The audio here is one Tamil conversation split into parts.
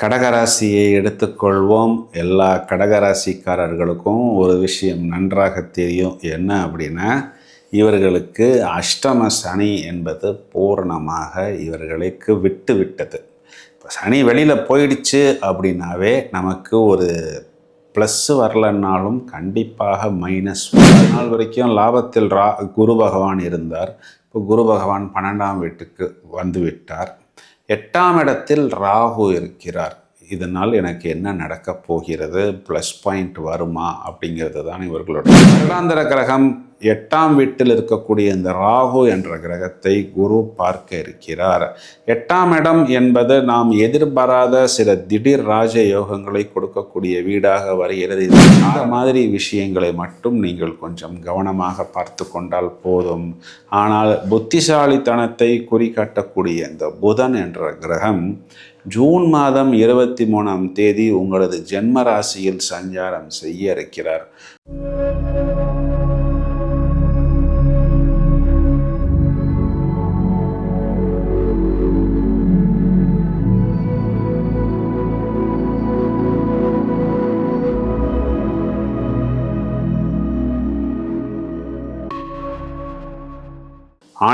கடகராசியை எடுத்துக்கொள்வோம். எல்லா கடகராசிக்காரர்களுக்கும் ஒரு விஷயம் நன்றாக தெரியும். என்ன அப்படின்னா இவர்களுக்கு அஷ்டம சனி என்பது பூரணமாக இவர்களுக்கு விட்டு விட்டது. இப்போ சனி வெளியில் போயிடுச்சு அப்படின்னாவே நமக்கு ஒரு ப்ளஸ்ஸு வரலன்னாலும் கண்டிப்பாக மைனஸ் நாள் வரைக்கும் லாபத்தில் ரா குரு பகவான் இருந்தார். இப்போ குரு பகவான் பன்னெண்டாம் வீட்டுக்கு வந்து விட்டார். எட்டாம் இடத்தில் ராகு இருக்கிறார். இதனால் எனக்கு என்ன நடக்கப் போகிறது? ப்ளஸ் பாயிண்ட் வருமா? அப்படிங்கிறது தான் இவர்களுடைய வருடாந்திர கிரகம் எட்டாம் வீட்டில் இருக்கக்கூடிய இந்த ராகு என்ற கிரகத்தை குரு பார்க்க இருக்கிறார். எட்டாம் இடம் என்பது நாம் எதிர்பாராத சில திடீர் ராஜ யோகங்களை கொடுக்கக்கூடிய வீடாக வருகிறது. இந்த மாதிரி விஷயங்களை மட்டும் நீங்கள் கொஞ்சம் கவனமாக பார்த்து கொண்டால் போதும். ஆனால் புத்திசாலித்தனத்தை குறிகாட்டக்கூடிய இந்த புதன் என்ற கிரகம் ஜூன் மாதம் இருபத்தி மூணாம் தேதி உங்களது ஜென்ம ராசியில் சஞ்சாரம் செய்ய இருக்கிறார்.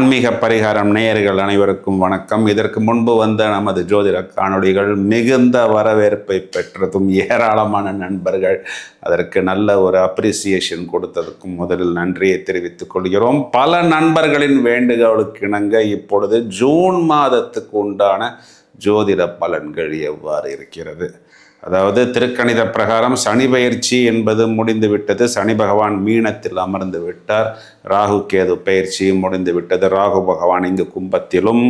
ஆன்மீக பரிகாரம் நேயர்கள் அனைவருக்கும் வணக்கம். இதற்கு முன்பு வந்த நமது ஜோதிட காணொளிகள் மிகுந்த வரவேற்பை பெற்றதும் ஏராளமான நண்பர்கள் அதற்கு நல்ல ஒரு அப்ரிசியேஷன் கொடுத்ததுக்கும் முதலில் நன்றியை தெரிவித்துக் கொள்கிறோம். பல நண்பர்களின் வேண்டுகோளுக்கு இணங்க இப்பொழுது ஜூன் மாதத்துக்கு உண்டான ஜோதிட பலன்கள் எவ்வாறு இருக்கிறது? அதாவது திருக்கணித பிரகாரம் சனி பயிற்சி என்பது முடிந்து விட்டது சனி பகவான் மீனத்தில் அமர்ந்து விட்டார். ராகு கேது பயிற்சி முடிந்து விட்டது ராகு பகவான் இங்கு கும்பத்திலும்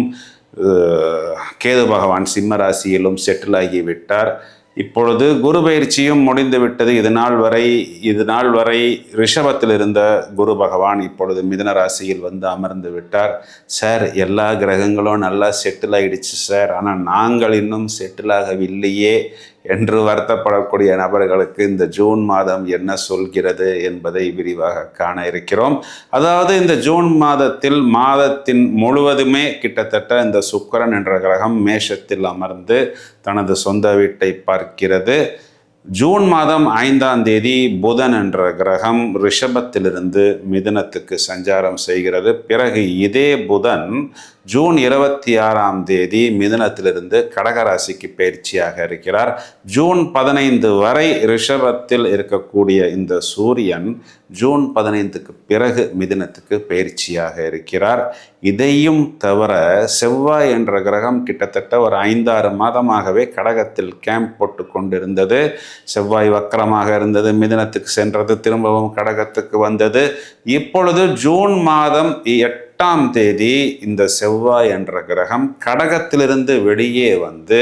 கேது பகவான் சிம்ம ராசியிலும் செட்டில் ஆகிவிட்டார். இப்பொழுது குரு பயிற்சியும் முடிந்து விட்டது இது நாள் வரை இது நாள் வரை ரிஷபத்தில் இருந்த குரு பகவான் இப்பொழுது மிதன ராசியில் வந்து அமர்ந்து விட்டார். சார் எல்லா கிரகங்களும் நல்லா செட்டில் ஆகிடுச்சு சார். ஆனால் நாங்கள் இன்னும் செட்டில் ஆகவில்லையே. என்று வருத்தப்படக்கூடிய நபர்களுக்கு இந்த ஜூன் மாதம் என்ன சொல்கிறது என்பதை விரிவாக காண இருக்கிறோம். அதாவது இந்த ஜூன் மாதத்தில் மாதத்தின் முழுவதுமே கிட்டத்தட்ட இந்த சுக்கரன் என்ற கிரகம் மேஷத்தில் அமர்ந்து தனது சொந்த வீட்டை பார்க்கிறது. ஜூன் மாதம் ஐந்தாம் தேதி புதன் என்ற கிரகம் ரிஷபத்திலிருந்து மிதுனத்துக்கு சஞ்சாரம் செய்கிறது. பிறகு இதே புதன் ஜூன் இருபத்தி ஆறாம் தேதி மிதுனத்திலிருந்து கடகராசிக்கு பயிற்சியாக இருக்கிறார். ஜூன் பதினைந்து வரை ரிஷபத்தில் இருக்கக்கூடிய இந்த சூரியன் ஜூன் பதினைந்துக்கு பிறகு மிதினத்துக்கு பயிற்சியாக இருக்கிறார். இதையும் தவிர செவ்வாய் என்ற கிரகம் கிட்டத்தட்ட ஒரு ஐந்தாறு மாதமாகவே கடகத்தில் கேம்ப் போட்டு கொண்டிருந்தது. செவ்வாய் வக்கரமாக இருந்தது மிதினத்துக்கு சென்றது திரும்பவும் கடகத்துக்கு வந்தது. இப்பொழுது ஜூன் மாதம் எட்டாம் தேதி இந்த செவ்வாய் என்ற கிரகம் கடகத்திலிருந்து வெளியே வந்து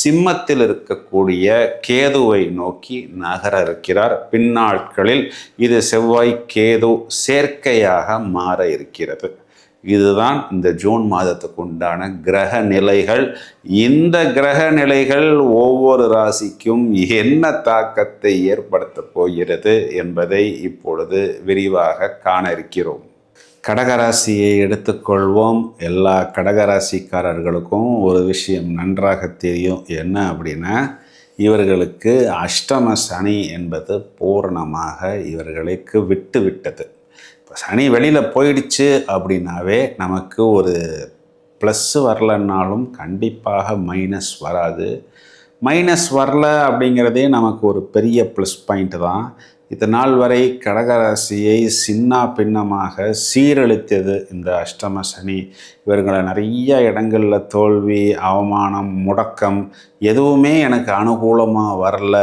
சிம்மத்தில் இருக்கக்கூடிய கேதுவை நோக்கி நகர இருக்கிறார். பின்னாட்களில் இது செவ்வாய் கேது சேர்க்கையாக மாற இருக்கிறது. இதுதான் இந்த ஜூன் மாதத்துக்கு உண்டான கிரக நிலைகள். இந்த கிரக நிலைகள் ஒவ்வொரு ராசிக்கும் என்ன தாக்கத்தை ஏற்படுத்த போகிறது என்பதை இப்பொழுது விரிவாக காண இருக்கிறோம். கடகராசியை எடுத்துக்கொள்வோம். எல்லா கடகராசிக்காரர்களுக்கும் ஒரு விஷயம் நன்றாக தெரியும். என்ன அப்படின்னா இவர்களுக்கு அஷ்டம சனி என்பது பூரணமாக இவர்களுக்கு விட்டு விட்டது. இப்போ சனி வெளியில் போயிடுச்சு அப்படின்னாவே நமக்கு ஒரு ப்ளஸ்ஸு வரலன்னாலும் கண்டிப்பாக மைனஸ் வராது. மைனஸ் வரல அப்படிங்கிறதே நமக்கு ஒரு பெரிய ப்ளஸ் பாயிண்ட் தான். இத்தனை நாள் வரை கடகராசியை சின்ன பின்னமாக சீரழித்தது இந்த அஷ்டம சனி. இவர்களை நிறைய இடங்களில் தோல்வி அவமானம் முடக்கம் எதுவுமே எனக்கு அனுகூலமாக வரல.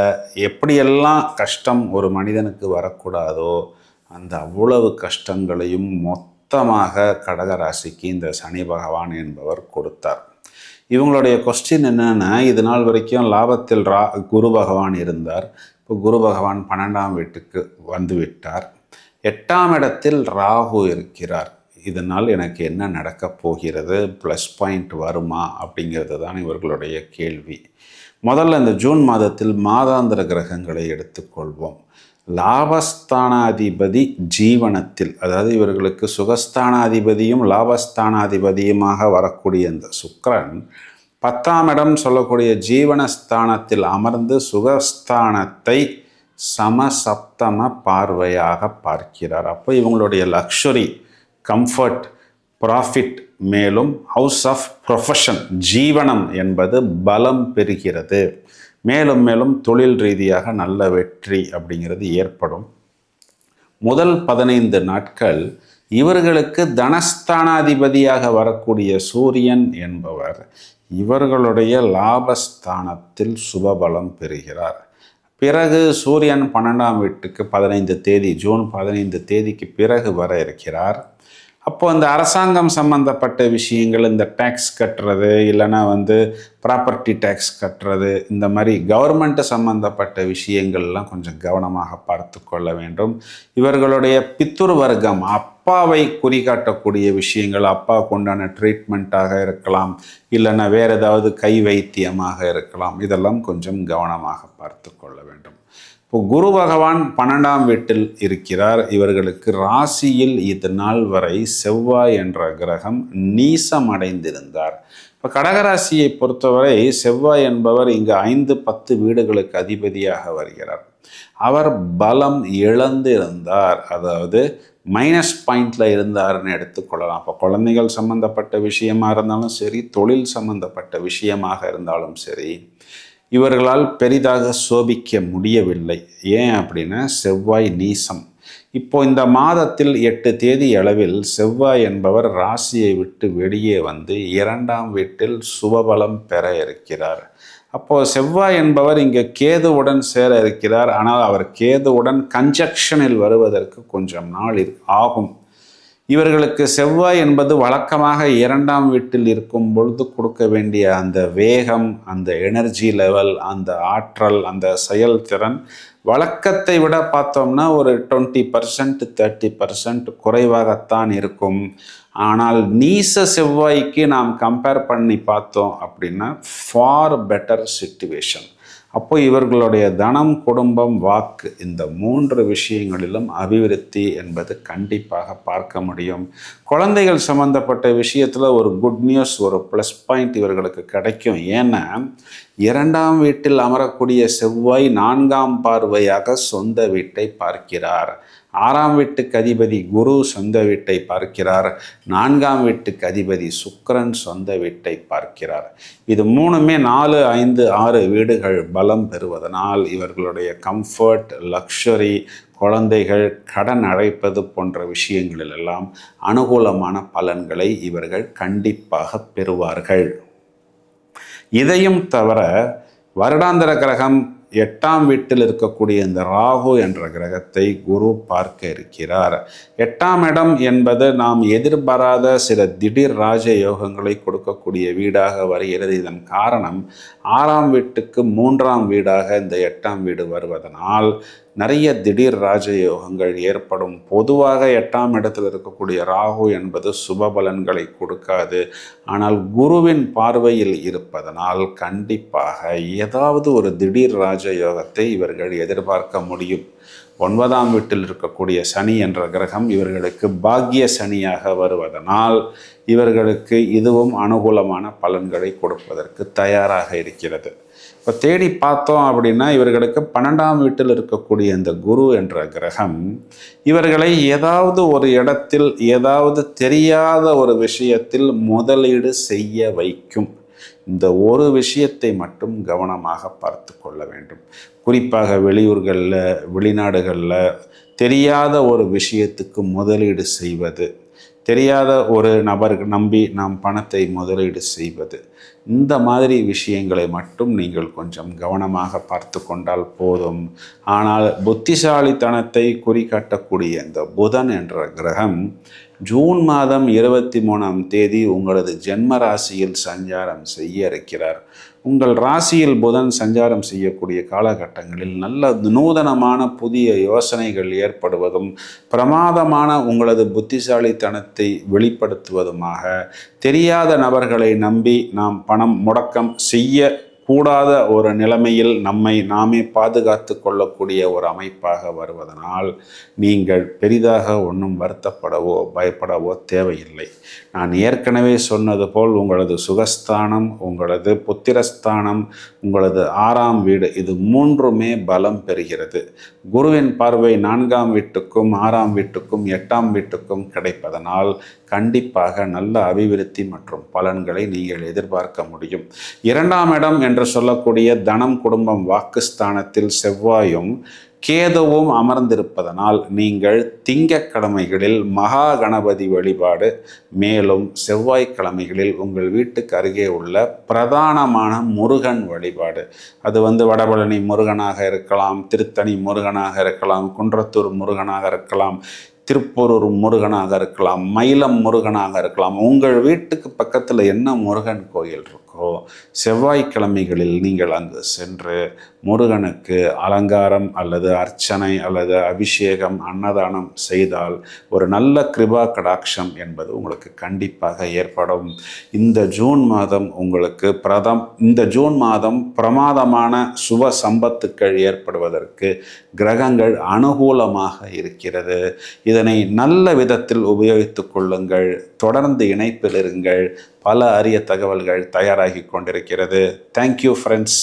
எப்படியெல்லாம் கஷ்டம் ஒரு மனிதனுக்கு வரக்கூடாதோ அந்த அவ்வளவு கஷ்டங்களையும் மொத்தமாக கடகராசிக்கு இந்த சனி பகவான் என்பவர் கொடுத்தார். இவங்களுடைய கொஸ்டின் என்னென்னா இது நாள் வரைக்கும் லாபத்தில் ரா குரு பகவான் இருந்தார். இப்போ குரு பகவான் பன்னெண்டாம் வீட்டுக்கு வந்து விட்டார் எட்டாம் இடத்தில் ராகு இருக்கிறார். இதனால் எனக்கு என்ன நடக்கப் போகிறது? ப்ளஸ் பாயிண்ட் வருமா? அப்படிங்கிறது தான் இவர்களுடைய கேள்வி. முதல்ல இந்த ஜூன் மாதத்தில் மாதாந்திர கிரகங்களை எடுத்துக்கொள்வோம். லாபஸ்தானாதிபதி ஜீவனத்தில் அதாவது இவர்களுக்கு சுகஸ்தானாதிபதியும் லாபஸ்தானாதிபதியுமாக வரக்கூடிய இந்த சுக்கரன் பத்தாம் இடம் சொல்லக்கூடிய ஜீவனஸ்தானத்தில் அமர்ந்து சுகஸ்தானத்தை சமசப்தம பார்வையாக பார்க்கிறார். அப்போ இவங்களுடைய லக்ஷுரி கம்ஃபர்ட் ப்ராஃபிட் மேலும் ஹவுஸ் ஆஃப் ப்ரொஃபஷன் ஜீவனம் என்பது பலம் பெறுகிறது. மேலும் மேலும் தொழில் ரீதியாக நல்ல வெற்றி அப்படிங்கிறது ஏற்படும். முதல் பதினைந்து நாட்கள் இவர்களுக்கு தனஸ்தானாதிபதியாக வரக்கூடிய சூரியன் என்பவர் இவர்களுடைய லாபஸ்தானத்தில் சுபபலம் பெறுகிறார். பிறகு சூரியன் பன்னெண்டாம் வீட்டுக்கு பதினைந்து தேதி ஜூன் பதினைந்து தேதிக்கு பிறகு வர இருக்கிறார். அப்போ அந்த அரசாங்கம் சம்மந்தப்பட்ட விஷயங்கள் இந்த டேக்ஸ் கட்டுறது இல்லைன்னா வந்து ப்ராப்பர்ட்டி டேக்ஸ் கட்டுறது இந்த மாதிரி கவர்மெண்ட்டு சம்மந்தப்பட்ட விஷயங்கள்லாம் கொஞ்சம் கவனமாக பார்த்து கொள்ள வேண்டும். இவர்களுடைய பித்துர் வர்க்கம் அப்பாவை குறிகாட்டக்கூடிய விஷயங்கள் அப்பாவுக்கு உண்டான ட்ரீட்மெண்ட்டாக இருக்கலாம் இல்லைன்னா வேறு ஏதாவது கை வைத்தியமாக இருக்கலாம் இதெல்லாம் கொஞ்சம் கவனமாக பார்த்து கொள்ள வேண்டும். இப்போ குரு பகவான் பன்னெண்டாம் வீட்டில் இருக்கிறார். இவர்களுக்கு ராசியில் இது நாள் வரை செவ்வாய் என்ற கிரகம் நீசம் அடைந்திருந்தார் இப்போ கடகராசியை பொறுத்தவரை செவ்வாய் என்பவர் இங்கு ஐந்து பத்து வீடுகளுக்கு அதிபதியாக வருகிறார். அவர் பலம் இழந்து இருந்தார் அதாவது மைனஸ் பாயிண்டில் இருந்தார்னு எடுத்துக்கொள்ளலாம் அப்போ குழந்தைகள் சம்மந்தப்பட்ட விஷயமாக இருந்தாலும் சரி தொழில் சம்மந்தப்பட்ட விஷயமாக இருந்தாலும் சரி இவர்களால் பெரிதாக சோபிக்க முடியவில்லை. ஏன் அப்படின்னா செவ்வாய் நீசம். இப்போ இந்த மாதத்தில் எட்டு தேதி அளவில் செவ்வாய் என்பவர் ராசியை விட்டு வெளியே வந்து இரண்டாம் வீட்டில் சுபபலம் பெற இருக்கிறார். அப்போ செவ்வாய் என்பவர் இங்கே கேதுவுடன் சேர இருக்கிறார். ஆனால் அவர் கேதுவுடன் கன்ஜக்ஷனில் வருவதற்கு கொஞ்சம் நாள் ஆகும். இவர்களுக்கு செவ்வாய் என்பது வழக்கமாக இரண்டாம் வீட்டில் இருக்கும் பொழுது கொடுக்க வேண்டிய அந்த வேகம் அந்த எனர்ஜி லெவல் அந்த ஆற்றல் அந்த செயல்திறன் வழக்கத்தை விட பார்த்தோம்னா ஒரு டுவெண்ட்டி பர்சன்ட் தேர்ட்டி பர்சன்ட் குறைவாகத்தான் இருக்கும். ஆனால் நீச செவ்வாய்க்கு நாம் கம்பேர் பண்ணி பார்த்தோம் அப்படின்னா ஃபார் பெட்டர் சுச்சுவேஷன் அப்போ இவர்களுடைய தனம் குடும்பம் வாக்கு இந்த மூன்று விஷயங்களிலும் அபிவிருத்தி என்பது கண்டிப்பாக பார்க்க முடியும். குழந்தைகள் சம்பந்தப்பட்ட விஷயத்தில் ஒரு குட் நியூஸ் ஒரு ப்ளஸ் பாயிண்ட் இவர்களுக்கு கிடைக்கும். ஏன்னா இரண்டாம் வீட்டில் அமரக்கூடிய செவ்வாய் நான்காம் பார்வையாக சொந்த வீட்டை பார்க்கிறார். ஆறாம் வீட்டுக்கு அதிபதி குரு சொந்த வீட்டை பார்க்கிறார். நான்காம் வீட்டுக்கு அதிபதி சுக்கரன் சொந்த வீட்டை பார்க்கிறார். இது மூணுமே நாலு ஐந்து ஆறு வீடுகள் பலம் பெறுவதனால் இவர்களுடைய கம்ஃபர்ட் லக்ஷரி குழந்தைகள் கடன் அழைப்பது போன்ற விஷயங்களிலெல்லாம் அனுகூலமான பலன்களை இவர்கள் கண்டிப்பாக பெறுவார்கள். இதையும் தவிர வருடாந்திர கிரகம் எட்டாம் வீட்டில் இருக்கக்கூடிய இந்த ராகு என்ற கிரகத்தை குரு பார்க்க இருக்கிறார். எட்டாம் இடம் என்பது நாம் எதிர்பாராத சில திடீர் ராஜ யோகங்களை கொடுக்கக்கூடிய வீடாக வருகிறது. இதன் காரணம் ஆறாம் வீட்டுக்கு மூன்றாம் வீடாக இந்த எட்டாம் வீடு வருவதனால் நிறைய திடீர் ராஜயோகங்கள் ஏற்படும். பொதுவாக எட்டாம் இடத்தில் இருக்கக்கூடிய ராகு என்பது சுப பலன்களை கொடுக்காது. ஆனால் குருவின் பார்வையில் இருப்பதனால் கண்டிப்பாக ஏதாவது ஒரு திடீர் ராஜயோகத்தை இவர்கள் எதிர்பார்க்க முடியும். ஒன்பதாம் வீட்டில் இருக்கக்கூடிய சனி என்ற கிரகம் இவர்களுக்கு பாக்கிய சனியாக வருவதனால் இவர்களுக்கு இதுவும் அனுகூலமான பலன்களை கொடுப்பதற்கு தயாராக இருக்கிறது. இப்போ தேடி பார்த்தோம் அப்படின்னா இவர்களுக்கு பன்னெண்டாம் வீட்டில் இருக்கக்கூடிய இந்த குரு என்ற கிரகம் இவர்களை ஏதாவது ஒரு இடத்தில் ஏதாவது தெரியாத ஒரு விஷயத்தில் முதலீடு செய்ய வைக்கும். இந்த ஒரு விஷயத்தை மட்டும் கவனமாக பார்த்து கொள்ள வேண்டும். குறிப்பாக வெளியூர்களில் வெளிநாடுகளில் தெரியாத ஒரு விஷயத்துக்கு முதலீடு செய்வது. தெரியாத ஒரு நபருக்கு நம்பி நாம் பணத்தை முதலீடு செய்வது. இந்த மாதிரி விஷயங்களை மட்டும் நீங்கள் கொஞ்சம் கவனமாக பார்த்து கொண்டால் போதும். ஆனால் புத்திசாலித்தனத்தை குறிகாட்டக்கூடிய இந்த புதன் என்ற கிரகம் ஜூன் மாதம் இருபத்தி மூணாம் தேதி உங்களது ஜென்ம ராசியில் சஞ்சாரம் செய்ய இருக்கிறார். உங்கள் ராசியில் புதன் சஞ்சாரம் செய்யக்கூடிய காலகட்டங்களில் நல்ல நூதனமான புதிய யோசனைகள் ஏற்படுவதும் பிரமாதமான உங்களது புத்திசாலித்தனத்தை வெளிப்படுத்துவதுமாக தெரியாத நபர்களை நம்பி நாம் பணம் முடக்கம் செய்ய கூடாத ஒரு நிலைமையில் நம்மை நாமே பாதுகாத்து கொள்ளக்கூடிய ஒரு அமைப்பாக வருவதனால் நீங்கள் பெரிதாக ஒன்றும் வருத்தப்படவோ பயப்படவோ தேவையில்லை. நான் ஏற்கனவே சொன்னது போல் உங்களது சுகஸ்தானம் உங்களது புத்திரஸ்தானம் உங்களது ஆறாம் வீடு இது மூன்றுமே பலம் பெறுகிறது. குருவின் பார்வை நான்காம் வீட்டுக்கும் ஆறாம் வீட்டுக்கும் எட்டாம் வீட்டுக்கும் கிடைப்பதனால் கண்டிப்பாக நல்ல அபிவிருத்தி மற்றும் பலன்களை நீங்கள் எதிர்பார்க்க முடியும். இரண்டாம் இடம் என்று என்று சொல்லக்கூடிய தனம் குடும்பம் வாக்குஸ்தானத்தில் செவ்வாயும் கேதுவும் அமர்ந்திருப்பதனால் நீங்கள் திங்கக்கிழமைகளில் மகா கணபதி வழிபாடு மேலும் செவ்வாய்க்கிழமைகளில் உங்கள் வீட்டுக்கு அருகே உள்ள பிரதானமான முருகன் வழிபாடு. அது வந்து வடபழனி முருகனாக இருக்கலாம் திருத்தணி முருகனாக இருக்கலாம் குன்றத்தூர் முருகனாக இருக்கலாம் திருப்பூரூர் முருகனாக இருக்கலாம் மயிலம் முருகனாக இருக்கலாம். உங்கள் வீட்டுக்கு பக்கத்தில் என்ன முருகன் கோயில் இருக்கும்? இருக்கோ செவ்வாய்க்கிழமைகளில் நீங்கள் அங்கு சென்று முருகனுக்கு அலங்காரம் அல்லது அர்ச்சனை அல்லது அபிஷேகம் அன்னதானம் செய்தால் ஒரு நல்ல கிருபா கடாட்சம் என்பது உங்களுக்கு கண்டிப்பாக ஏற்படும். இந்த ஜூன் மாதம் உங்களுக்கு பிரதம் இந்த ஜூன் மாதம் பிரமாதமான சுப சம்பத்துக்கள் ஏற்படுவதற்கு கிரகங்கள் அனுகூலமாக இருக்கிறது. இதனை நல்ல விதத்தில் உபயோகித்துக் கொள்ளுங்கள். தொடர்ந்து இணைப்பில் இருங்கள். பல அரிய தகவல்கள் தயாராகி கொண்டிருக்கிறது. Thank you friends